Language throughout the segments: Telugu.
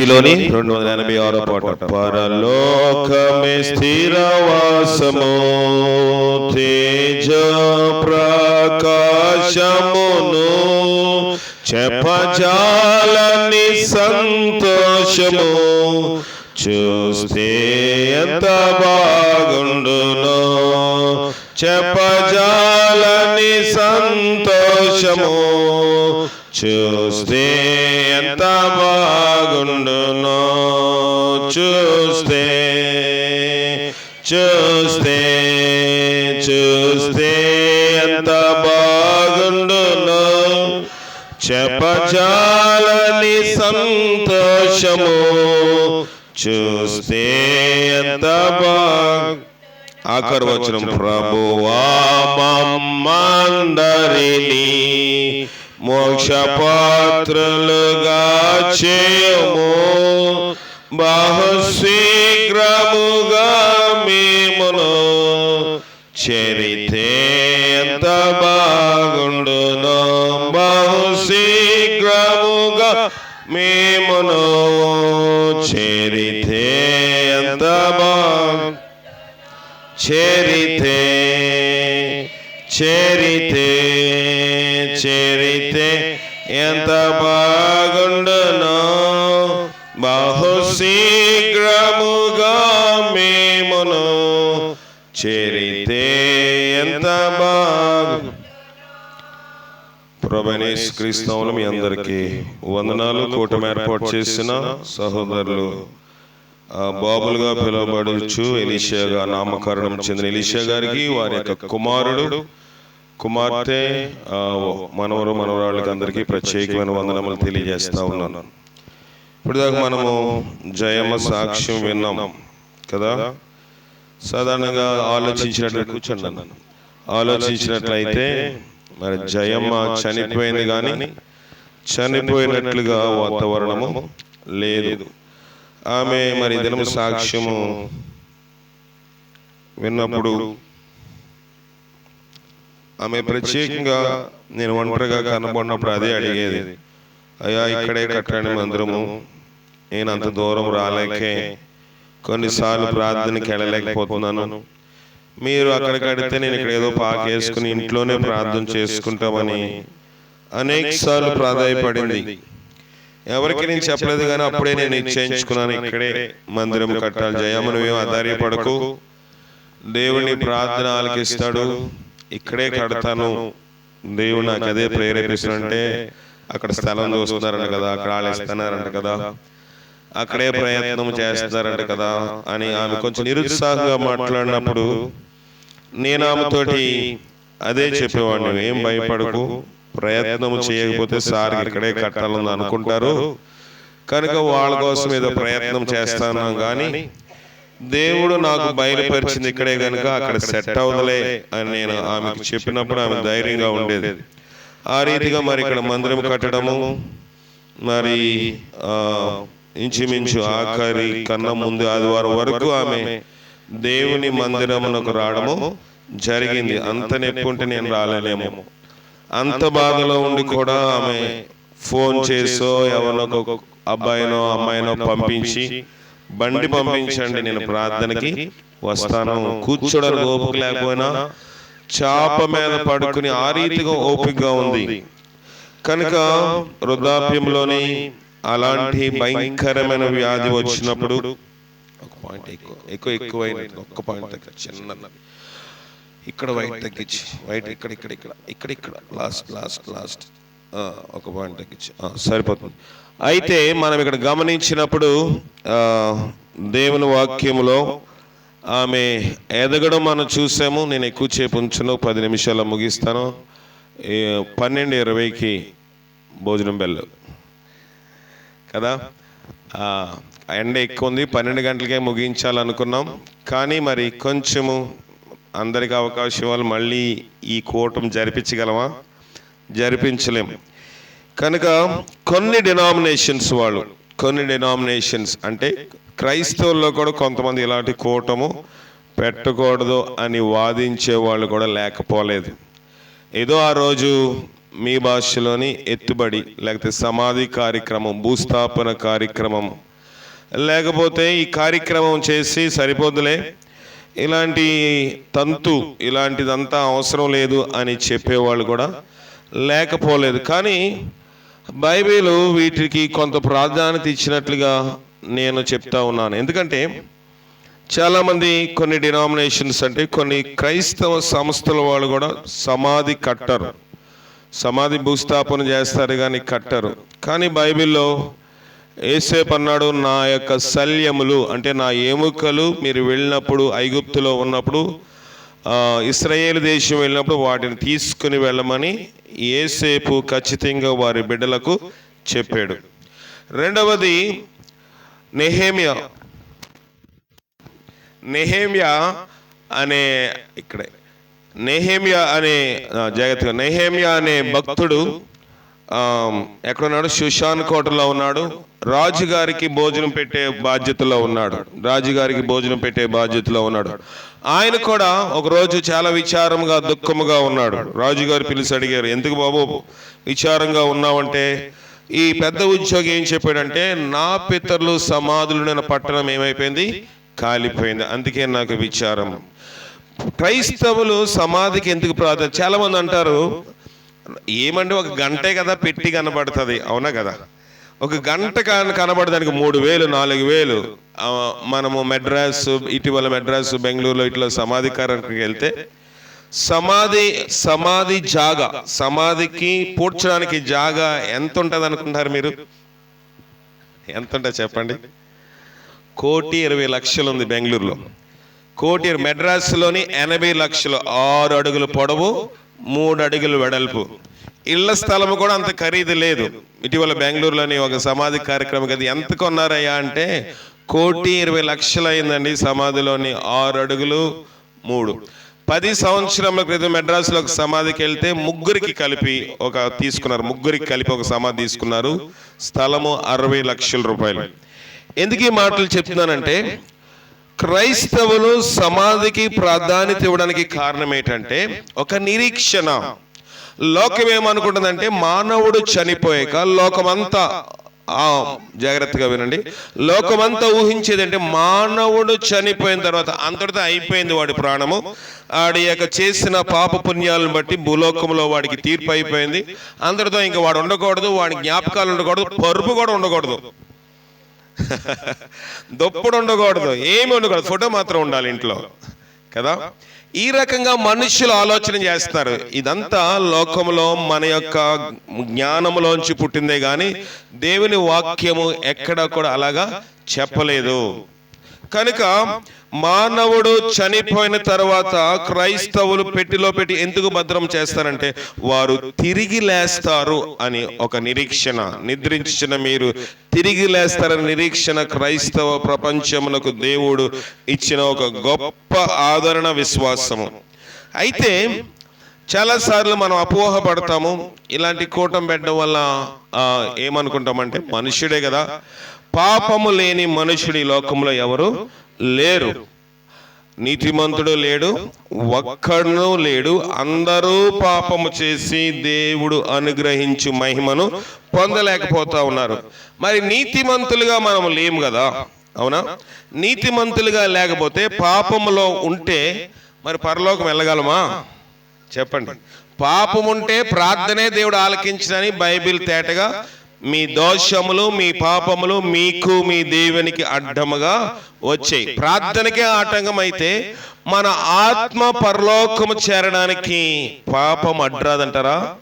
కీర్తనలోని రెండు వందల ఎనభై ఆరో పాట పరలోకమే స్థిరవాసము తేజ ప్రకాశమును చెప్పజాలని సంతోషము. చూస్తే ఎంత బాగుండునో చెప్పజాలని సంతోషము. చూస్తే ఎంత బాగుండును చూస్తే చూస్తే చూస్తే ఎంత బాగుండునో చెప్పచాలని సంతోషము. చూస్తే ఎంత బాగు ఆఖరు వచనం ప్రభువా మమ్మందరిని మోక్షపాత్రులుగా చేయము బహుశీఘ్రముగా మేమును చరితే ఎంత బాగుండునో. బహుశీఘ్రముగా మేమును చరితే ఎంత బాగు చేరి ప్రభనేష్ క్రీస్తవులు మీ అందరికీ వందనాలు కూటమి ఏర్పాటు చేసిన సహోదరులు. బాబులుగా పిలువబడుచు ఎలీషియాగా నామకరణం చెందిన ఎలీషియా గారికి వారి యొక్క కుమారుడు కుమార్తె మనవరు మనవరాళ్ళకి అందరికీ ప్రత్యేకమైన వందనములు తెలియజేస్తా ఉన్నాను. ఇప్పటిదాకా మనము జయమ్మ సాక్ష్యం విన్నాం కదా? సాధారణంగా ఆలోచించినట్లు కూర్చోండి ఆలోచించినట్లయితే మరి జయమ్మ చనిపోయింది కానీ చనిపోయినట్లుగా వాతావరణము లేదు. ఆమె మరి దినము సాక్ష్యము విన్నప్పుడు ఆమె ప్రత్యేకంగా నేను ఒంటరిగా కనబడినప్పుడు అదే అడిగేది. అయ్యా ఇక్కడే కట్టండి మందిరము. నేను అంత దూరం రాలేకే. కొన్నిసార్లు ప్రార్థనకి వెళ్ళలేకపోతున్నాను. మీరు అక్కడ కడితే నేను ఇక్కడ ఏదో పాకేసుకుని ఇంట్లోనే ప్రార్థన చేసుకుంటామని అనేక సార్లు ప్రాధాయపడింది. ఎవరికి నేను చెప్పలేదు కానీ అప్పుడే నేను నిశ్చయించుకున్నాను ఇక్కడే మందిరం కట్టాలి. జయమ్మ నువ్వేం ఆధార్యపడకు దేవుని ప్రార్థన ఆలకిస్తాడు. ఇక్కడే కడతాను. దేవుడు నాకు అదే ప్రేరేపిస్తుంటే అక్కడ స్థలం చూస్తున్నారంట కదా అక్కడ ఆళిస్తున్నారంట కదా. అక్కడే ప్రయత్నం చేస్తున్నారంట కదా. అని ఆమె కొంచెం నిరుత్సాహంగా మాట్లాడినప్పుడు నేను ఆమెతోటి అదే చెప్పేవాడిని. ఏం భయపడకు. ప్రయత్నం చేయకపోతే సార్ ఇక్కడే కట్టాలని అనుకుంటారు. కనుక వాళ్ళ కోసం ఏదో ప్రయత్నం చేస్తాను కానీ దేవుడు నాకు బయలుపరిచింది ఇక్కడే కనుక అక్కడ సెట్ అవుదలే అని నేను ఆమెకు చెప్పినప్పుడు ఆమె ధైర్యంగా ఉండేది. ఆ రీతిగా మరి ఇక్కడ మందిరం కట్టడము మరి ఆ, ఇంచుమించు ఆఖరి కన్నా ముందు ఆదివారం వరకు ఆమె దేవుని మందిరమునకు రావడము జరిగింది. అంత నొప్పి ఉంటే నేను రాలేనేమో. అంత బాధలో ఉండి కూడా ఆమె ఫోన్ చేసో ఎవరినో అబ్బాయినో అమ్మాయినో పంపించి బండి పంపించండి నేను ప్రార్థనకి వస్తాను. కూర్చోడానికి ఓపిక లేకపోయినా చాప మీద పడుకుని ఆ రీతిగా ఓపికగా ఉంది. కనుక వృద్ధాప్యంలోని అలాంటి భయంకరమైన వ్యాధి వచ్చినప్పుడు పాయింట్ ఎక్కువ ఎక్కువ ఎక్కువైన ఒక్క పాయింట్ తగ్గి చిన్న ఇక్కడ వైట్ తగ్గించి వైట్ ఇక్కడ ఇక్కడ ఇక్కడ ఇక్కడ ఇక్కడ లాస్ట్ లాస్ట్ లాస్ట్ ఒక పాయింట్ తగ్గించి. సరిపోతుంది. అయితే మనం ఇక్కడ గమనించినప్పుడు దేవుని వాక్యములో ఆమె ఎదగడం మనం చూసాము. నేను ఎక్కువ చేపు ఉంచును పది నిమిషాలు ముగిస్తాను. పన్నెండు ఇరవైకి భోజనం బెల్లు. కదా? ఎండ ఎక్కువ ఉంది పన్నెండు గంటలకే ముగించాలనుకున్నాం. కానీ మరి కొంచెము అందరికి అవకాశం ఇవ్వాలి మళ్ళీ ఈ కూటం జరిపించగలమా? జరిపించలేం. కనుక కొన్ని డినామినేషన్స్ వాళ్ళు కొన్ని డినామినేషన్స్ అంటే క్రైస్తవుల్లో కూడా కొంతమంది ఇలాంటి కూటము పెట్టకూడదు అని వాదించే వాళ్ళు కూడా లేకపోలేదు. ఏదో ఆ రోజు మీ భాషలోని ఎత్తుబడి లేకపోతే సమాధి కార్యక్రమం భూస్థాపన కార్యక్రమం లేకపోతే ఈ కార్యక్రమం చేసి సరిపోదులే. ఇలాంటి తంతు ఇలాంటిదంతా అవసరం లేదు అని చెప్పేవాళ్ళు కూడా లేకపోలేదు. కానీ బైబిల్ వీటికి కొంత ప్రాధాన్యత ఇచ్చినట్లుగా నేను చెప్తా ఉన్నాను. ఎందుకంటే చాలామంది కొన్ని డినామినేషన్స్ అంటే కొన్ని క్రైస్తవ సంస్థల వాళ్ళు కూడా సమాధి కట్టరు. సమాధి భూస్థాపన చేస్తారు కానీ కట్టరు. కానీ బైబిల్లో ఏసేపు అన్నాడు నా యొక్క శల్యములు అంటే నా ఎముకలు మీరు వెళ్ళినప్పుడు ఐగుప్తులో ఉన్నప్పుడు ఇస్రాయేల్ దేశం వెళ్ళినప్పుడు వాటిని తీసుకుని వెళ్ళమని ఏసేపు ఖచ్చితంగా వారి బిడ్డలకు చెప్పాడు. రెండవది నెహేమియా. నెహేమియా అనే ఇక్కడే. నెహేమియా అనే జాగ్రత్తగా. నెహేమియా అనే భక్తుడు ఎక్కడున్నాడు సుషాన్ కోటలో ఉన్నాడు. రాజుగారికి భోజనం పెట్టే బాధ్యతలో ఉన్నాడు. రాజుగారికి భోజనం పెట్టే బాధ్యతలో ఉన్నాడు. ఆయన కూడా ఒకరోజు చాలా విచారంగా దుఃఖముగా ఉన్నాడు. రాజుగారు పిలిచి అడిగారు ఎందుకు బాబు విచారంగా ఉన్నావంటే ఈ పెద్ద ఉద్యోగి ఏం చెప్పాడంటే నా పితరులు సమాధులు నేను పట్టణం ఏమైపోయింది? కాలిపోయింది. అందుకే నాకు విచారం. క్రైస్తవులు సమాధికి ఎందుకు ప్రాధాన్యత? చాలామంది అంటారు ఏమంటే ఒక గంటే కదా పెట్టి కనబడుతుంది. అవునా కదా? ఒక గంట కనబడడానికి మూడు వేలు నాలుగు వేలు. మనము మెడ్రాస్ ఇటీవల మెడ్రాస్ బెంగళూరులో ఇట్లా సమాధి కార్యక్రమం వెళ్తే సమాధి సమాధి జాగా సమాధికి పూడ్చడానికి జాగా ఎంత ఉంటుంది అనుకుంటారు మీరు? ఎంత ఉంటుంది చెప్పండి? కోటి ఇరవై లక్షలు ఉంది బెంగళూరులో. కోటి మెడ్రాస్లోని ఎనభై లక్షలు ఆరు అడుగులు పొడవు మూడు అడుగులు వెడల్పు. ఇళ్ళ స్థలము కూడా అంత ఖరీదు లేదు. ఇటీవల బెంగళూరులోని ఒక సమాధి కార్యక్రమం కదా ఎంత కొన్నారయ్యా అంటే కోటి ఇరవై లక్షలు అయిందండి సమాధిలోని ఆరు అడుగులు మూడు. పది సంవత్సరముల క్రితం మెడ్రాస్లో ఒక సమాధికి వెళ్తే ముగ్గురికి కలిపి ఒక తీసుకున్నారు. ముగ్గురికి కలిపి ఒక సమాధి తీసుకున్నారు. స్థలము అరవై లక్షల రూపాయలు. ఎందుకు ఈ మాటలు చెప్తున్నానంటే క్రైస్తవులు సమాధికి ప్రాధాన్యత ఇవ్వడానికి కారణం ఏంటంటే ఒక నిరీక్షణ. లోకం ఏమనుకుంటుందంటే మానవుడు చనిపోయాక లోకమంతా ఆ, జాగ్రత్తగా వినండి. లోకమంతా ఊహించేది అంటే మానవుడు చనిపోయిన తర్వాత అంతటితో అయిపోయింది వాడి ప్రాణము. ఆడి యొక్క చేసిన పాప పుణ్యాలను బట్టి భూలోకంలో వాడికి తీర్పు అయిపోయింది. అందరితో ఇంకా వాడు ఉండకూడదు వాడి జ్ఞాపకాలు ఉండకూడదు పరుపు కూడా ఉండకూడదు. దొప్పుడు ఉండకూడదు ఏమి ఉండకూడదు. ఫోటో మాత్రం ఉండాలి ఇంట్లో. కదా? ఈ రకంగా మనుషులు ఆలోచన చేస్తారు. ఇదంతా లోకంలో మన యొక్క జ్ఞానంలోంచి పుట్టిందే కానీ దేవుని వాక్యము ఎక్కడ కూడా అలాగా చెప్పలేదు. కనుక మానవుడు చనిపోయిన తర్వాత క్రైస్తవులు పెట్టిలో పెట్టి ఎందుకు భద్రం చేస్తారంటే వారు తిరిగి లేస్తారు అని ఒక నిరీక్షణ. నిద్రించిన మీరు తిరిగి లేస్తారని నిరీక్షణ క్రైస్తవ ప్రపంచములకు దేవుడు ఇచ్చిన ఒక గొప్ప ఆదరణ విశ్వాసము. అయితే చాలాసార్లు మనం అపోహ పడతాము. ఇలాంటి కూటం పెట్టడం వల్ల ఏమనుకుంటామంటే మనుషుడే కదా. పాపము లేని మనుషుడు ఈ లోకంలో ఎవరు లేరు. నీతిమంతుడు లేడు ఒక్కడను లేడు. అందరూ పాపము చేసి దేవుడు అనుగ్రహించు మహిమను పొందలేకపోతా ఉన్నారు. మరి నీతిమంతులుగా మనం లేము కదా? అవునా? నీతిమంతులుగా లేకపోతే పాపములో ఉంటే మరి పరలోకం వెళ్ళగలమా? చెప్పండి. పాపం ఉంటే ప్రార్థనే దేవుడు ఆలకించదని బైబిల్ తేటగా మీ దోషములు మీ పాపములు మీకు మీ దేవునికి అడ్డముగా వచ్చాయి. ప్రార్థనకే ఆటంకం అయితే మన ఆత్మ పరలోకము చేరడానికి పాపం అడ్రాదంటారా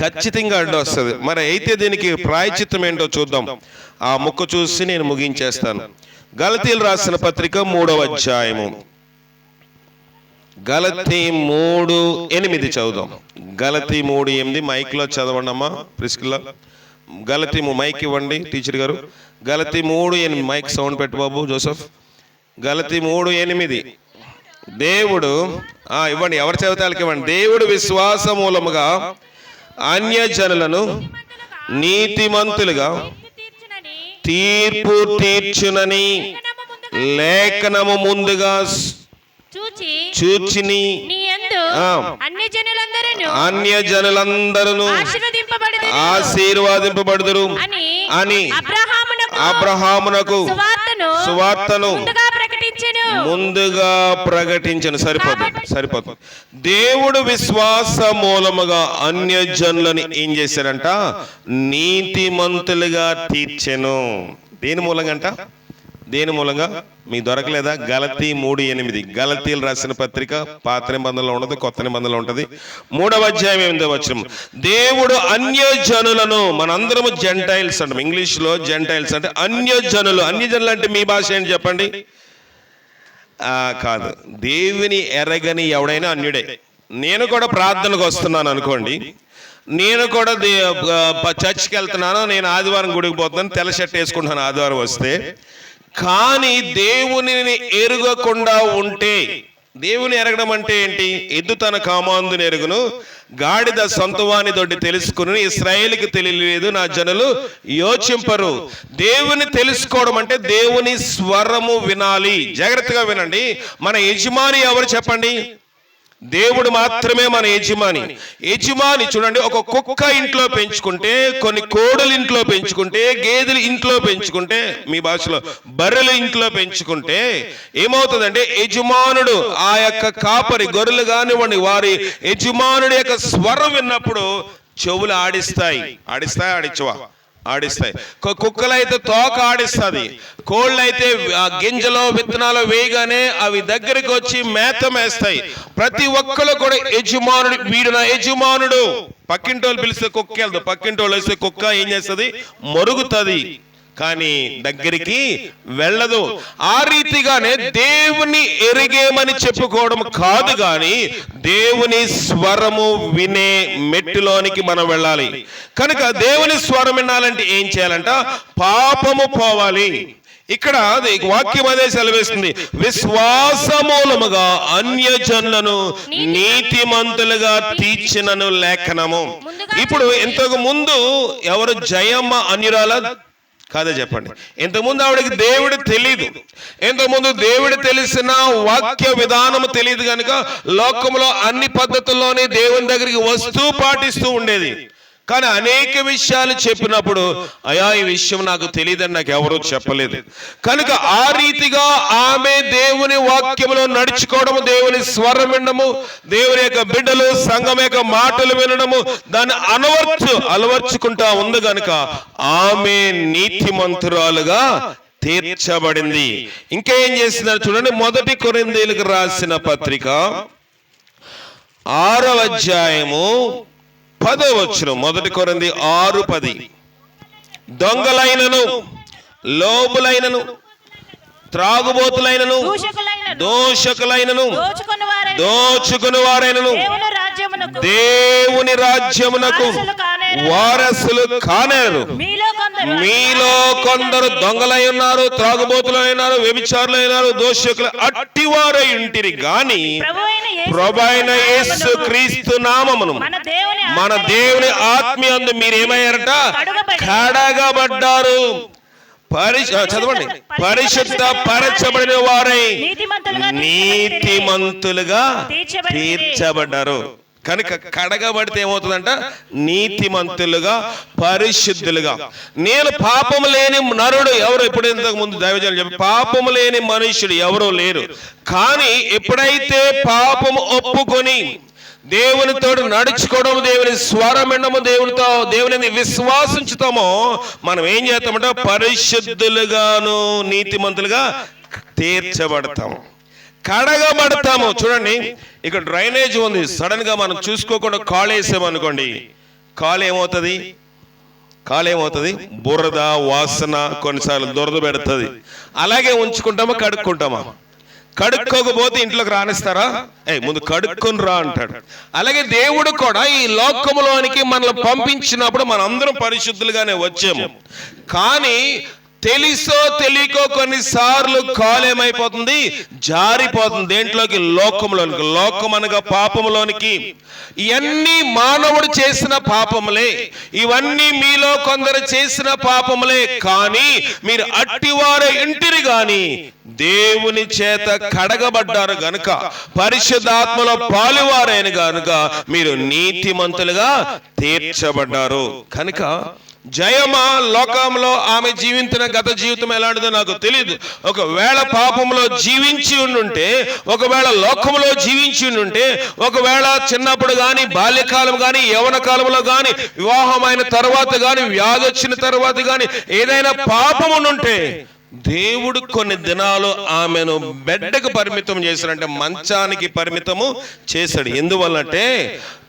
ఖచ్చితంగా అడ్డు వస్తుంది మరి అయితే దీనికి ప్రాయచిత్తం ఏంటో చూద్దాం. ఆ ముక్క చూసి నేను ముగించేస్తాను. గలతీలు రాసిన పత్రిక మూడవ అధ్యాయము. గలతి మూడు ఎనిమిది చదువుదాం. గలతి మూడు ఎనిమిది. మైక్లో చదవండి అమ్మా ప్రిస్కిల్లా. గలతీ మైక్ ఇవ్వండి టీచర్ గారు. గలతీ మూడు ఎనిమిది. మైక్ సౌండ్ పెట్టు బాబు జోసఫ్. గలతీ మూడు ఎనిమిది. దేవుడు ఆ, ఇవ్వండి ఎవరు చదివితే ఇవ్వండి. దేవుడు విశ్వాస మూలముగా అన్యజనులను నీతిమంతులుగా తీర్పు తీర్చునని లేఖనము ముందుగా చూచిని. నీ ఆశీర్వాదింపబడుదురు. అని అబ్రహామునకు అబ్రహామునకు సువార్త సువార్తను సువార్తను ముందుగా ప్రకటించెను. ముందుగా ప్రకటించను. సరిపోతుంది సరిపోతుంది దేవుడు విశ్వాస మూలముగా అన్యజనులను ఏం చేశారంట? నీతిమంతులుగా తీర్చెను. దేని మూలంగా అంట? దేని మూలంగా? మీకు దొరకలేదా? గలతీ మూడు ఎనిమిది. గలతీలు రాసిన పత్రిక పాత నిబంధనలో ఉండదు కొత్త నిబంధనలో ఉంటుంది. మూడవ అధ్యాయం ఎనిమిదో వచ్చిన దేవుడు అన్యజనులను మనందరము జెంటైల్స్ అంటాం. ఇంగ్లీష్లో జెంటైల్స్ అంటే అన్యజనులు. అన్యజనులు అంటే మీ భాష ఏంటి చెప్పండి? కాదు. దేవుని ఎరగని ఎవడైనా అన్యుడే. నేను కూడా ప్రార్థనకు వస్తున్నాను అనుకోండి. నేను కూడా దే- చర్చికి వెళ్తున్నాను. నేను ఆదివారం గుడికి పోతున్నాను. తెల్ల షర్ట్ వేసుకుంటున్నాను ఆదివారం వస్తే. కానీ దేవునిని ఎరుగకుండా ఉంటే దేవుని ఎరగడం అంటే ఏంటి? ఎద్దు తన కామాందుని ఎరుగును గాడిద సొంతవాని దొడ్డి తెలుసుకుని ఇస్రాయేల్కి తెలియలేదు నా జనులు యోచింపరు. దేవుని తెలుసుకోవడం అంటే దేవుని స్వరము వినాలి. జాగ్రత్తగా వినండి. మన యజమాని ఎవరు చెప్పండి? దేవుడు మాత్రమే మన యజమాని. యజమాని చూడండి ఒక కుక్క ఇంట్లో పెంచుకుంటే కొన్ని కోడలు ఇంట్లో పెంచుకుంటే గేదెలు ఇంట్లో పెంచుకుంటే మీ భాషలో బర్రెలు ఇంట్లో పెంచుకుంటే ఏమవుతుందంటే యజమానుడు ఆ యొక్క కాపరి గొర్రెలు కానివ్వండి వారి యజమానుడి యొక్క స్వరం విన్నప్పుడు చెవులు ఆడిస్తాయి. ఆడిస్తాయి ఆడించవా ఆడిస్తాయి. కుక్కలైతే తోక ఆడిస్తుంది. కోళ్ళైతే ఆ గింజలో విత్తనాలు వేయగానే అవి దగ్గరికి వచ్చి మేత మేస్తాయి. ప్రతి ఒక్కరు కూడా యజమానుడు వీడు నా యజమానుడు. పక్కింటోళ్ళు పిలిస్తే కుక్క వెళ్దు పక్కింటోళ్ళు వస్తే కుక్క ఏం చేస్తుంది? మొరుగుతుంది. కానీ దగ్గరికి వెళ్ళదు. ఆ రీతిగానే దేవుని ఎరిగేమని చెప్పుకోవడం కాదు గాని దేవుని స్వరము వినే మెట్టులోనికి మనం వెళ్ళాలి. కనుక దేవుని స్వరం వినాలంటే ఏం చేయాలంట? పాపము పోవాలి. ఇక్కడ వాక్యం అదే సెలవేస్తుంది. విశ్వాసమూలముగా అన్యజనులను నీతిమంతులుగా తీర్చినను లేఖనము. ఇప్పుడు ఇంతకు ముందు ఎవరు జయమ్మ అన్యురాల కాదే చెప్పండి. ఇంతకుముందు ఆవిడకి దేవుడు తెలియదు ఇంతకుముందు దేవుడు తెలిసిన వాక్య విధానము తెలియదు కనుక లోకంలో అన్ని పద్ధతుల్లోనే దేవుని దగ్గరికి వస్తూ పాటిస్తూ ఉండేది. కానీ అనేక విషయాలు చెప్పినప్పుడు అయా ఈ విషయం నాకు తెలియదని నాకు ఎవరూ చెప్పలేదు. కనుక ఆ రీతిగా ఆమె దేవుని వాక్యంలో నడుచుకోవడము దేవుని స్వరం వినడము దేవుని యొక్క బిడ్డలు సంఘం యొక్క మాటలు వినడము దాన్ని అనవర్చు అలవర్చుకుంటా ఉంది గనుక ఆమె నీతిమంతురాలుగా తీర్చబడింది. ఇంకేం ఏం చేస్తున్నారు చూడండి మొదటి కొరిందేలకు రాసిన పత్రిక ఆరవ అధ్యాయము పదో వచ్చును మొదటి కొరింది ఆరు పది. దొంగలైనను లోబులైనను త్రాగుబోతులైనను దూషకులైన దోషకులైనను దోచుకుని వారైన దోచుకుని వారైనను దేవుని రాజ్యమునకు వారసులు కానేరు. మీలో కొందరు దొంగలై ఉన్నారు త్రాగుబోతులై ఉన్నారు వ్యభిచారులై ఉన్నారు దోషకులు అట్టివారై ఉంటిరి. గాని ప్రభైన యేసు క్రీస్తు నామమును. మన దేవుని ఆత్మీయందు మీరేమయ్యారట? కడగబడి- కడగబడ్డారు. చదవండి. పరిశుద్ధ పరచబడిన వారై నీతిమంతులుగా. తీర్చబడ్డారు. కనుక కడగబడితే ఏమవుతుందంట? నీతిమంతులుగా పరిశుద్ధులుగా. నేను పాపము లేని నరుడు ఎవరు? ఇప్పుడు ఇంతకు ముందు దైవజనులు చెప్పి పాపము లేని మనుషుడు ఎవరు లేరు. కానీ ఎప్పుడైతే పాపము ఒప్పుకొని దేవునితో నడుచుకోవడం దేవుని స్వరమిండము దేవునితో దేవుని విశ్వాసించుతామో మనం ఏం చేస్తామంటే పరిశుద్ధులుగాను నీతిమంతులుగా తీర్చబడతాము కడగబడతాము. చూడండి ఇక్కడ డ్రైనేజ్ ఉంది. సడన్గా మనం చూసుకోకుండా కాలు వేసామనుకోండి కాలు ఏమవుతుంది కాలు ఏమవుతుంది బురద వాసన కొన్నిసార్లు దురద పెడుతుంది. అలాగే ఉంచుకుంటామా కడుక్కుంటామా? కడుక్కోకపోతే ఇంట్లోకి రానిస్తారా? ఏ ముందు కడుక్కొని రా అంటాడు. అలాగే దేవుడు కూడా ఈ లోకములోనికి మనల్ని పంపించినప్పుడు మనందరం పరిశుద్ధులుగానే వచ్చాము. కానీ తెలిసో తెలియకో కొన్నిసార్లు కాలేమైపోతుంది జారిపోతుంది దేంట్లోకి? లోకంలోనికి లోకం అనగా పాపంలోనికి ఇవన్నీ మానవుడు చేసిన పాపములే. ఇవన్నీ మీలో కొందరు చేసిన పాపములే. కానీ మీరు అట్టివారే ఇంటిని గాని దేవుని చేత కడగబడ్డారు గనుక పరిశుద్ధాత్మలో పాలువారైన గనుక మీరు నీతిమంతులుగా తీర్చబడ్డారు. కనుక జయమా లోకంలో ఆమె జీవించిన గత జీవితం ఎలాంటిదో నాకు తెలియదు ఒకవేళ పాపంలో జీవించి ఉండుంటే ఒకవేళ లోకంలో జీవించి ఉండుంటే ఒకవేళ చిన్నప్పుడు కానీ బాల్యకాలం కానీ యవన కాలంలో కానీ వివాహమైన తర్వాత కానీ వ్యాధి వచ్చిన తర్వాత కానీ ఏదైనా పాపం ఉంటే దేవుడు కొన్ని దినాలు ఆమెను బెడ్డకు పరిమితం చేశాడంటే మంచానికి పరిమితము చేశాడు. ఎందువల్లంటే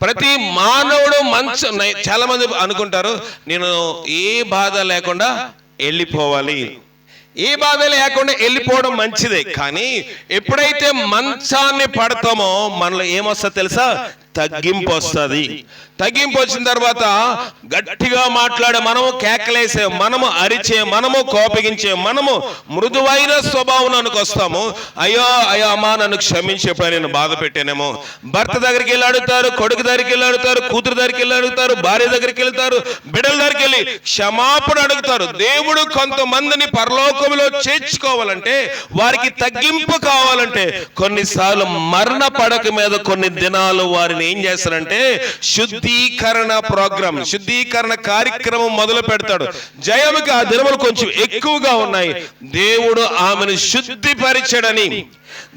ప్రతి మానవుడు మంచ చాలా మంది అనుకుంటారు నేను ఏ బాధ లేకుండా వెళ్ళిపోవాలి. ఏ బాధ లేకుండా వెళ్ళిపోవడం మంచిదే. కానీ ఎప్పుడైతే మంచాన్ని పడతామో మనలో ఏమొస్తా తెలుసా? తగ్గింపు వస్తుంది. తగ్గింపు వచ్చిన తర్వాత గట్టిగా మాట్లాడే మనము కేకలేసే మనము అరిచే మనము కోపగించే మనము మృదువైన స్వభావంలోనికి వస్తాము. అయ్యో అయ్యో అమ్మా నన్ను క్షమించి ఎప్పుడైనా నేను బాధ పెట్టానేమో. భర్త దగ్గరికి వెళ్ళి అడుగుతారు కొడుకు దగ్గరికి వెళ్ళి అడుగుతారు కూతురు దగ్గరికి వెళ్ళి అడుగుతారు భార్య దగ్గరికి వెళ్తారు బిడ్డల దగ్గరికి వెళ్ళి క్షమాపణ అడుగుతారు. దేవుడు కొంతమందిని పరలోకంలో చేర్చుకోవాలంటే వారికి తగ్గింపు కావాలంటే కొన్నిసార్లు మరణ పడక మీద కొన్ని దినాలు వారిని ఏం చేస్తారంటే శుద్ధీకరణ ప్రోగ్రామ్ శుద్ధీకరణ కార్యక్రమం మొదలు పెడతాడు. జయముకి ఆ దినములు కొంచెం ఎక్కువగా ఉన్నాయి. దేవుడు ఆమెను శుద్ధిపరిచడని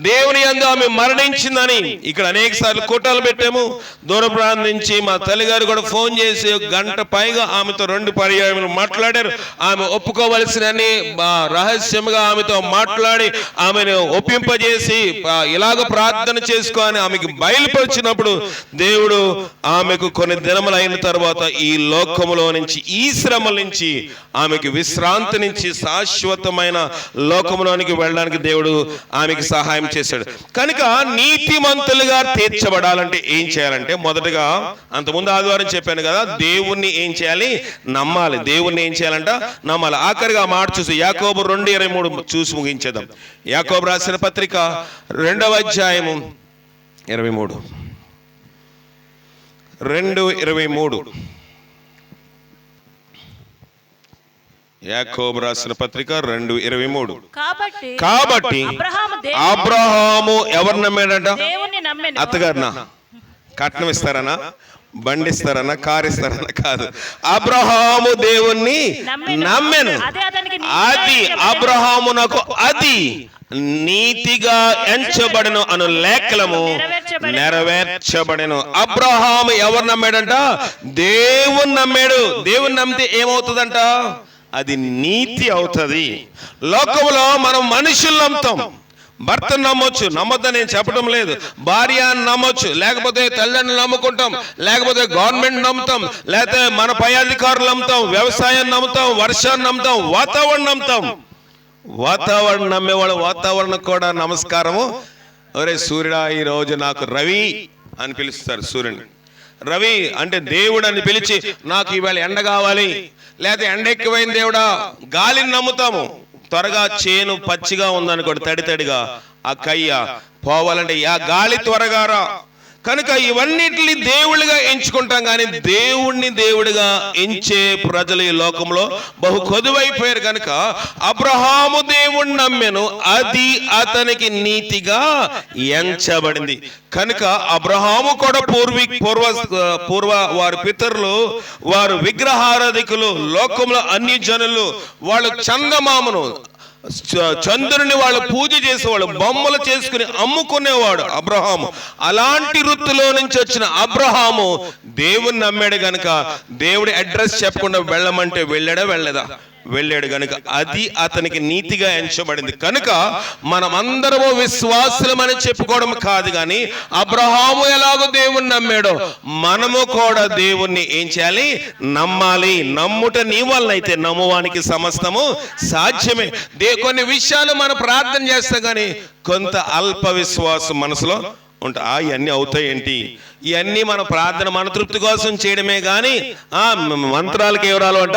దేవుని అందు ఆమె మరణించిందని ఇక్కడ అనేక సార్లు కూటాలు పెట్టాము. దూర ప్రాంతం నుంచి మా తల్లిగారు కూడా ఫోన్ చేసి గంట పైగా ఆమెతో రెండు పర్యాయములు మాట్లాడారు. ఆమె ఒప్పుకోవలసినని రహస్యంగా రహస్యముగా ఆమెతో మాట్లాడి ఆమెను ఒప్పింపజేసి ఇలాగ ప్రార్థన చేసుకొని ఆమెకి బయలుపరిచినప్పుడు దేవుడు ఆమెకు కొన్ని దినములు అయిన తర్వాత ఈ లోకములో నుంచి ఈ శ్రమల నుంచి ఆమెకి విశ్రాంతి నుంచి శాశ్వతమైన లోకములోనికి వెళ్ళడానికి దేవుడు ఆమెకి సహాయం చేశాడు. కనుక నీతిమంతులుగా తీర్చబడాలంటే ఏం చేయాలంటే మొదటగా అంతకుముందు ఆదివారం చెప్పాను కదా దేవుణ్ణి ఏం చేయాలి? నమ్మాలి. దేవుణ్ణి ఏం చేయాలంట? నమ్మాలి. ఆఖరిగా మాట చూసి యాకోబు రెండు ఇరవై మూడు చూసి ముగించేద్దాం. యాకోబు రాసిన పత్రిక రెండవ అధ్యాయము ఇరవై మూడు. రెండు ఇరవై మూడు. యాకోబు రాసిన పత్రిక రెండు ఇరవై మూడు. కాబట్టి కాబట్టి అబ్రహాము ఎవరు నమ్మాడట? దేవుణ్ణి అత్తగారినా. కట్నం ఇస్తారనా? బండి ఇస్తారనా కారు ఇస్తారనా కాదు. అబ్రహాము దేవుణ్ణి నమ్మెను. అదే. అబ్రహామునకు అది నీతిగా ఎంచబడను అను లేఖలము నెరవేర్చబడెను. నెరవేర్చబడెను. అబ్రహాము ఎవరు నమ్మాడంట? దేవుని నమ్మాడు. దేవుని నమ్మితే ఏమవుతుందంట? అది నీతి అవుతుంది. లోకంలో మనం మనుషులు నమ్ముతాం. భర్తను నమ్మొచ్చు నమ్మొద్దని నేను చెప్పడం లేదు. భార్య అని నమ్మొచ్చు లేకపోతే తల్లిదండ్రులు నమ్ముకుంటాం లేకపోతే గవర్నమెంట్ నమ్ముతాం లేకపోతే మన పై అధికారులు నమ్ముతాం వ్యవసాయం నమ్ముతాం వర్షాన్ని నమ్ముతాం వాతావరణం నమ్ముతాం. వాతావరణం నమ్మేవాళ్ళు వాతావరణం కూడా నమస్కారము. ఒరే సూర్యుడా ఈ రోజు నాకు రవి అని పిలుస్తారు సూర్యుని. రవి అంటే దేవుడు అని పిలిచి నాకు ఇవాళ ఎండ కావాలి. లేదా ఎండ ఎక్కువైన దేవుడా గాలిని నమ్ముతాము. త్వరగా చేను పచ్చిగా ఉందనుకోండి తడి తడిగా ఆ కయ్య పోవాలంటే ఆ గాలి త్వరగా రా. కనుక ఇవన్నిటిని దేవుడిగా ఎంచుకుంటాం కానీ దేవుణ్ణి దేవుడిగా ఎంచే ప్రజలు ఈ లోకంలో బహు కొదువైపోయారు కనుక అబ్రహాము దేవుణ్ణి నమ్మెను. అది అతనికి నీతిగా ఎంచబడింది. కనుక అబ్రహాము కూడా పూర్వీ పూర్వ పూర్వ వారి పితరులు వారు విగ్రహారాధికులు లోకంలో అన్ని జనులు వాళ్ళు చందమామను చంద్రుని వాళ్ళు పూజ చేసేవాడు బొమ్మలు చేసుకుని అమ్ముకునేవాడు అబ్రహాము. అలాంటి వృత్తిలో నుంచి వచ్చిన అబ్రహాము దేవుని నమ్మాడు గనక దేవుడి అడ్రస్ చెప్పకుండా వెళ్ళమంటే వెళ్ళాడా వెళ్ళదా? వెళ్ళాడు గనుక అది అతనికి నీతిగా ఎంచబడింది. కనుక మనమందరము విశ్వాసులమని చెప్పుకోవడం కాదు కానీ అబ్రహాము ఎలాగో దేవుణ్ణి నమ్మాడో మనము కూడా దేవుణ్ణి ఏం చేయాలి? నమ్మాలి. నమ్ముట నీ వల్లైతే నమ్మువానికి సమస్తము సాధ్యమే. దే కొన్ని విషయాలు మనం ప్రార్థన చేస్తాం కానీ కొంత అల్ప విశ్వాసం మనసులో ఉంటా. ఆ, అవుతాయి అవుతాయేంటి? ఇవన్నీ మన ప్రార్థన మన తృప్తి కోసం చేయడమే కానీ ఆ మంత్రాలకి ఏం రాలు అంట?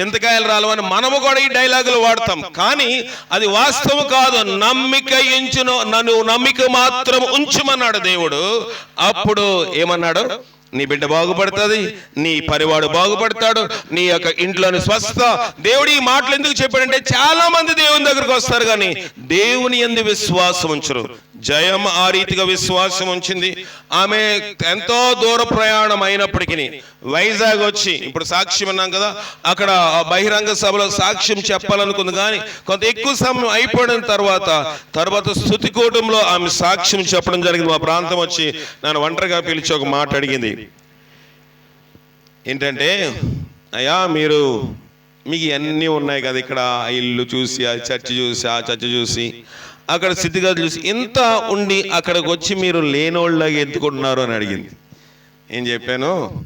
చింతకాయలు రాలు అని మనము కూడా ఈ డైలాగులు వాడతాం. కానీ అది వాస్తవం కాదు. నమ్మిక ఎంచును నన్ను నమ్మిక మాత్రం ఉంచుమన్నాడు దేవుడు. అప్పుడు ఏమన్నాడు? నీ బిడ్డ బాగుపడుతుంది నీ పరివాడు బాగుపడతాడు నీ యొక్క ఇంట్లోని స్వస్థ దేవుడు ఈ మాటలు ఎందుకు చెప్పాడంటే చాలా మంది దేవుని దగ్గరకు వస్తారు కానీ దేవుని ఎందు విశ్వాసం ఉంచరు. జయం ఆ రీతిగా విశ్వాసం ఉంచింది. ఆమె ఎంతో దూర ప్రయాణం అయినప్పటికీ వైజాగ్ వచ్చి ఇప్పుడు సాక్ష్యం అన్నాం కదా అక్కడ బహిరంగ సభలో సాక్ష్యం చెప్పాలనుకుంది కానీ కొంత ఎక్కువ సమయం అయిపోయిన తర్వాత తర్వాత స్థుతి కూటంలో ఆమె సాక్ష్యం చెప్పడం జరిగింది. మా ప్రాంతం వచ్చి నన్ను ఒంటరిగా పిలిచి ఒక మాట అడిగింది. ఏంటంటే అయ్యా మీరు మీకు అన్నీ ఉన్నాయి కదా ఇక్కడ. ఆ ఇల్లు చూసి ఆ చర్చి చూసి ఆ చర్చి చూసి అక్కడ స్థితిగతులు చూసి ఇంత ఉండి అక్కడికి వచ్చి మీరు లేనోళ్ళగా ఎందుకుంటున్నారు అని అడిగింది. ఏం చెప్పాను?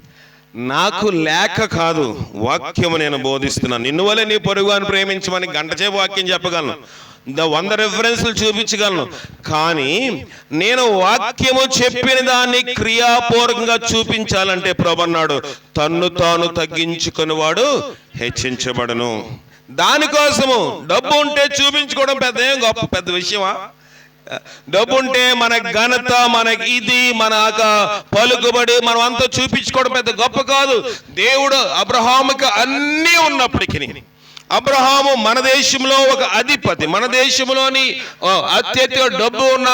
నాకు లేక కాదు వాక్యము నేను బోధిస్తున్నాను నిన్ను వల్లే నీ పొరుగు అని ప్రేమించమని గంటసేపు వాక్యం చెప్పగలను. ద వంద రెఫరెన్స్లు చూపించగలను. కానీ నేను వాక్యము చెప్పిన దాన్ని క్రియాపూర్వకంగా చూపించాలంటే ప్రభన్నాడు తన్ను తాను తగ్గించుకుని వాడు హెచ్చించబడను. దానికోసము డబ్బు ఉంటే చూపించుకోవడం పెద్ద ఏం గొప్ప పెద్ద విషయమా? డబ్బు ఉంటే మన ఘనత మనకి ఇది మన పలుకుబడి మనం అంతా చూపించుకోవడం పెద్ద గొప్ప కాదు. దేవుడు అబ్రహాముకి అన్నీ ఉన్నప్పటికీ అబ్రహాము మన దేశంలో ఒక అధిపతి మన దేశంలోని అత్యధిక డబ్బు ఉన్న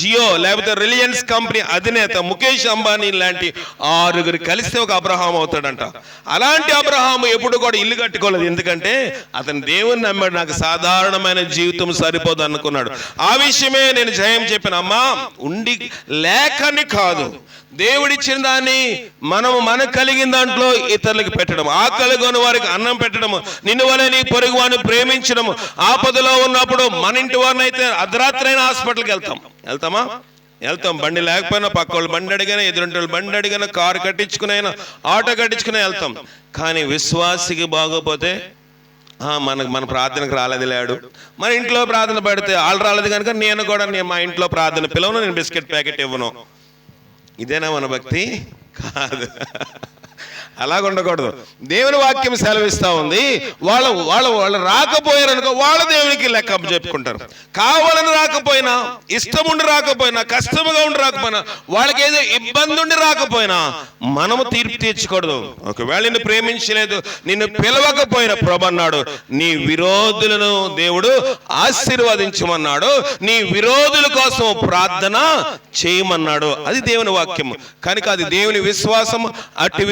జియో లేకపోతే రిలయన్స్ కంపెనీ అధినేత ముఖేష్ అంబానీ లాంటి ఆరుగురు కలిస్తే ఒక అబ్రహాం అవుతాడంట. అలాంటి అబ్రహాము ఎప్పుడు కూడా ఇల్లు కట్టుకోలేదు. ఎందుకంటే అతను దేవుని నమ్మాడు నాకు సాధారణమైన జీవితం సరిపోదు అనుకున్నాడు. ఆ విషయమే నేను జయం చెప్పిన అమ్మా ఉండి లేకని కాదు దేవుడిచ్చిన దాన్ని మనము మనకు కలిగిన దాంట్లో ఇతరులకు పెట్టడం ఆకలి కొని వారికి అన్నం పెట్టడం నిన్ను వలె నీ పొరుగు వాడిని ప్రేమించడం ఆపదలో ఉన్నప్పుడు మన ఇంటి వారిని అయితే అర్ధరాత్రైన హాస్పిటల్కి వెళ్తాం. వెళ్తామా? వెళ్తాం. బండి లేకపోయినా పక్క వాళ్ళు బండి అడిగినా ఎదురుంటి వాళ్ళు బండి అడిగినా కారు కట్టించుకునైనా ఆటో కట్టించుకునే వెళ్తాం. కానీ విశ్వాసికి బాగోపోతే మనకు మన ప్రార్థనకు రాలేదు లేడు. మన ఇంట్లో ప్రార్థన పెడితే వాళ్ళు రాలేదు కనుక నేను కూడా నేను మా ఇంట్లో ప్రార్థన పిలవను నేను బిస్కెట్ ప్యాకెట్ ఇవ్వను. ఇదేనా మన భక్తి? కాదు. అలాగ ఉండకూడదు దేవుని వాక్యం సెలవిస్తూ ఉంది. వాళ్ళ వాళ్ళ వాళ్ళు రాకపోయారు అనుకో వాళ్ళ దేవునికి లెక్క చెప్పుకుంటారు. కావాలని రాకపోయినా ఇష్టం ఉండి రాకపోయినా కష్టముగా ఉండి రాకపోయినా వాళ్ళకి ఏదో ఇబ్బంది ఉండి రాకపోయినా మనము తీర్పు తీర్చకూడదు. ఒకవేళ నిన్ను ప్రేమించలేదు నిన్ను పిలవకపోయిన ప్రభన్నాడు నీ విరోధులను దేవుడు ఆశీర్వదించమన్నాడు నీ విరోధుల కోసం ప్రార్థన చేయమన్నాడు. అది దేవుని వాక్యము. కనుక అది దేవుని విశ్వాసము అట్టి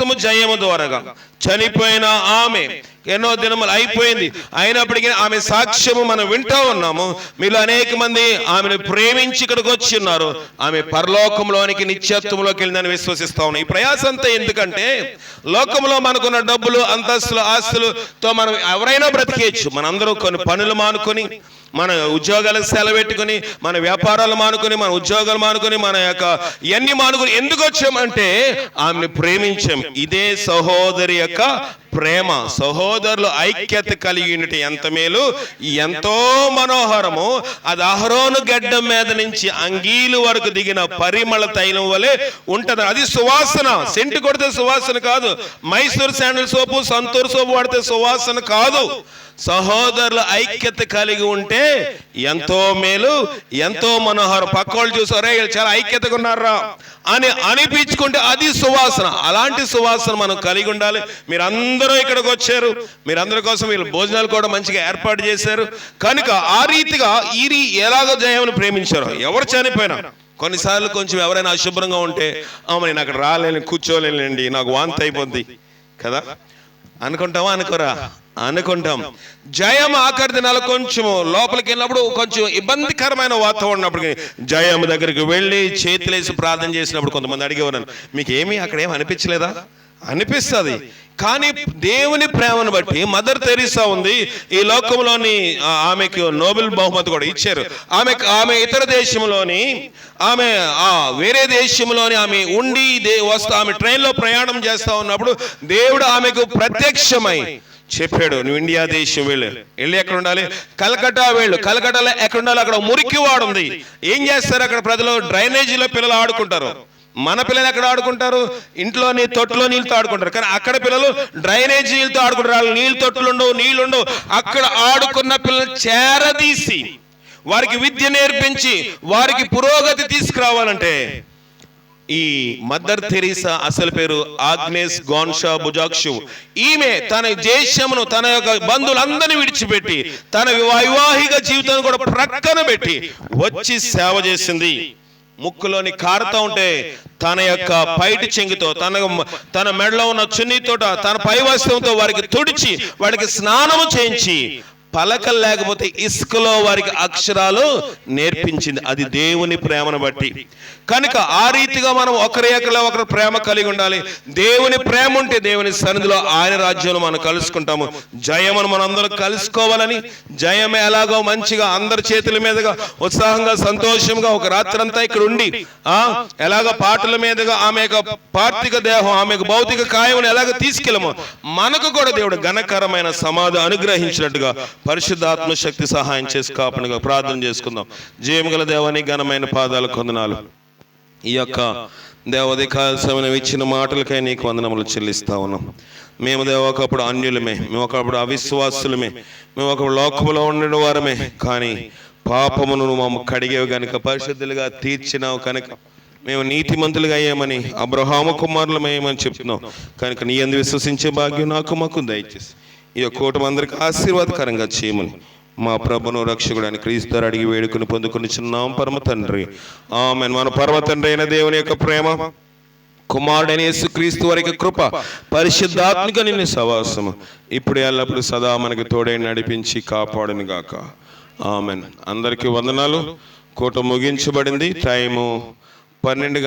విశ్వాసము జయము ద్వారగా చనిపోయిన ఆమె ఎన్నో దినములు అయిపోయింది. అయినప్పటికీ ఆమె సాక్ష్యము మనం వింటూ ఉన్నాము. మీలో అనేక మంది ఆమెను ప్రేమించి ఇక్కడికి వచ్చి ఉన్నారు. ఆమె పరలోకంలోనికి నిత్యత్వంలోకి వెళ్ళిందని విశ్వసిస్తా ఉన్నాం. ఈ ప్రయాస అంతా ఎందుకంటే లోకంలో మనకున్న డబ్బులు అంతస్తులు ఆస్తులతో మనం ఎవరైనా బ్రతికేయచ్చు. మనందరూ కొన్ని పనులు మానుకొని మన ఉద్యోగాలకు సెలవెట్టుకుని మన వ్యాపారాలు మానుకొని మన ఉద్యోగాలు మానుకొని మన యొక్క ఇవన్నీ మానుకొని ఎందుకు వచ్చామంటే ఆమెను ప్రేమించాం. ఇదే సహోదరి యొక్క ప్రేమ సహోదరులు ఐక్యత కలిగి ఉండటం ఎంత మేలు? ఎంతో మనోహరము. అది అహరోను గడ్డం మీద నుంచి అంగీలు వరకు దిగిన పరిమళ తైలం వలె ఉంటది. అది సువాసన. సెంటు కొడితే సువాసన కాదు. Mysore sandal soap Santoor soap వాడితే సువాసన కాదు. సహోదరుల ఐక్యత కలిగి ఉంటే ఎంతో మేలు ఎంతో మనోహరం. పక్కోళ్ళు చూసారే? వీళ్ళు చాలా ఐక్యతగా ఉన్నారా? అని అనిపించుకుంటే అది సువాసన. అలాంటి సువాసన మనం కలిగి ఉండాలి. మీరు అందరూ ఇక్కడికి వచ్చారు. మీరందరి కోసం వీళ్ళు భోజనాలు కూడా మంచిగా ఏర్పాటు చేశారు. కనుక ఆ రీతిగా ఈ ఎలాగో జయమును ప్రేమించారు? ఎవరు చనిపోయినా? కొన్నిసార్లు కొంచెం ఎవరైనా అశుభ్రంగా ఉంటే ఆమె నేను అక్కడ రాలేను కూర్చోలేనండి నాకు వాంతి అయిపోద్ది. కదా? అనుకుంటావా? అనుకోరా? అనుకుంటాం. జయం ఆఖరి దినాలు కొంచెం లోపలికి వెళ్ళినప్పుడు కొంచెం ఇబ్బందికరమైన వాతావరణం ఉన్నప్పుడు జయం దగ్గరికి వెళ్ళి చేతులేసి ప్రార్థన చేసినప్పుడు కొంతమంది అడిగేవారు మీకు ఏమీ అక్కడ ఏమి అనిపించలేదా? అనిపిస్తుంది. కానీ దేవుని ప్రేమను బట్టి మదర్ తెరీసా ఉంది. ఈ లోకంలోని ఆమెకి ఆమెకు నోబెల్ బహుమతి కూడా ఇచ్చారు. ఆమె ఆమె ఇతర దేశంలోని ఆమె ఆ వేరే దేశంలోని ఆమె ఉండి దే వస్తా ఆమె ట్రైన్లో ప్రయాణం చేస్తూ ఉన్నప్పుడు దేవుడు ఆమెకు ప్రత్యక్షమై చెప్పాడు నువ్వు ఇండియా దేశం వెళ్ళు. వెళ్ళి ఎక్కడ ఉండాలి? కలకటా వెళ్ళు. కలకట్టాలో ఎక్కడ ఉండాలి? అక్కడ మురికి వాడు ఉంది. ఏం చేస్తారు అక్కడ ప్రజలు? డ్రైనేజీలో పిల్లలు ఆడుకుంటారు. మన పిల్లలు ఎక్కడ ఆడుకుంటారు? ఇంట్లోని తొట్టులో నీళ్ళతో ఆడుకుంటారు. కానీ అక్కడ పిల్లలు డ్రైనేజీ నీళ్ళతో ఆడుకుంటారు. వాళ్ళు నీళ్ళు తొట్టులు ఉండవు నీళ్ళు ఉండవు. అక్కడ ఆడుకున్న పిల్లలు చేరదీసి వారికి విద్య నేర్పించి వారికి పురోగతి తీసుకురావాలంటే ఈ మదర్ థెరీసా అసలు పేరు ఆగ్నేస్ గోన్షా బుజాక్షు ఈమె తన దేశమును తన యొక్క బంధువులందరినీ విడిచిపెట్టి తన వైవాహిక జీవితాన్ని కూడా ప్రక్కన పెట్టి వచ్చి సేవ చేసింది. ముక్కులోని కారుతా ఉంటే తన యొక్క పైటి చెంగుతో తన తన మెడలో ఉన్న చున్నీతోట తన పై వస్త్రంతో వారికి తుడిచి వాడికి స్నానము చేయించి పలకలు లేకపోతే ఇసుకలో వారికి అక్షరాలు నేర్పించింది. అది దేవుని ప్రేమను బట్టి. కనుక ఆ రీతిగా మనం ఒకరి ఒకరిలో ఒకరు ప్రేమ కలిగి ఉండాలి. దేవుని ప్రేమ ఉంటే దేవుని సన్నిధిలో ఆయన రాజ్యంలో మనం కలుసుకుంటాము. జయమును మనం అందరం కలుసుకోవాలని జయం ఎలాగో మంచిగా అందరి చేతుల మీదుగా ఉత్సాహంగా సంతోషంగా ఒక రాత్రంతా ఇక్కడ ఉండి ఆ ఎలాగ పాటల మీదుగా ఆమె యొక్క పార్థిక దేహం ఆమె భౌతిక కాయమును ఎలాగ తీసుకెళ్ళము. మనకు కూడా దేవుడు ఘనకరమైన సమాధి అనుగ్రహించినట్టుగా పరిశుద్ధాత్మ శక్తి సహాయం చేసి కాపనుగా ప్రార్థన చేసుకుందాం. జీవగల దేవాని ఘనమైన పాదాలు కొందనాలు. ఈ యొక్క దేవదికాల సమయం ఇచ్చిన మాటలకై నీకు వందనములు చెల్లిస్తా ఉన్నాం. మేము దేవ ఒకప్పుడు అన్యులమే మేము ఒకప్పుడు అవిశ్వాసులమే మేము ఒక లోకములో ఉండిన వారమే కానీ పాపమును మమ్మ కడిగేవి కనుక పరిశుద్ధులుగా తీర్చినావు కనుక మేము నీతిమంతులుగా అయ్యామని అబ్రహాము కుమారులమయ్యామని చెప్తున్నాం. కనుక నీ అందు విశ్వసించే భాగ్యం నాకు మాకు దయచేసి. ఈ యొక్క కూటమందరికి ఆశీర్వాదకరంగా చేయమని మా ప్రభును రక్షకుడని క్రీస్తు అడిగి వేడుకుని పొందుకుని చిన్నాం పరమ తండ్రి. ఆమె మన పరమ తండ్రి అయిన దేవుని యొక్క ప్రేమ కుమారుడైన యేసుక్రీస్తు వారికి కృప పరిశుద్ధాత్మిక నిన్ను సవాసము ఇప్పుడు ఎల్లప్పుడు సదా మనకి తోడై నడిపించి కాపాడును గాక ఆమెన్. అందరికీ వందనాలు. కూట ముగించబడింది. టైము పన్నెండు గంటల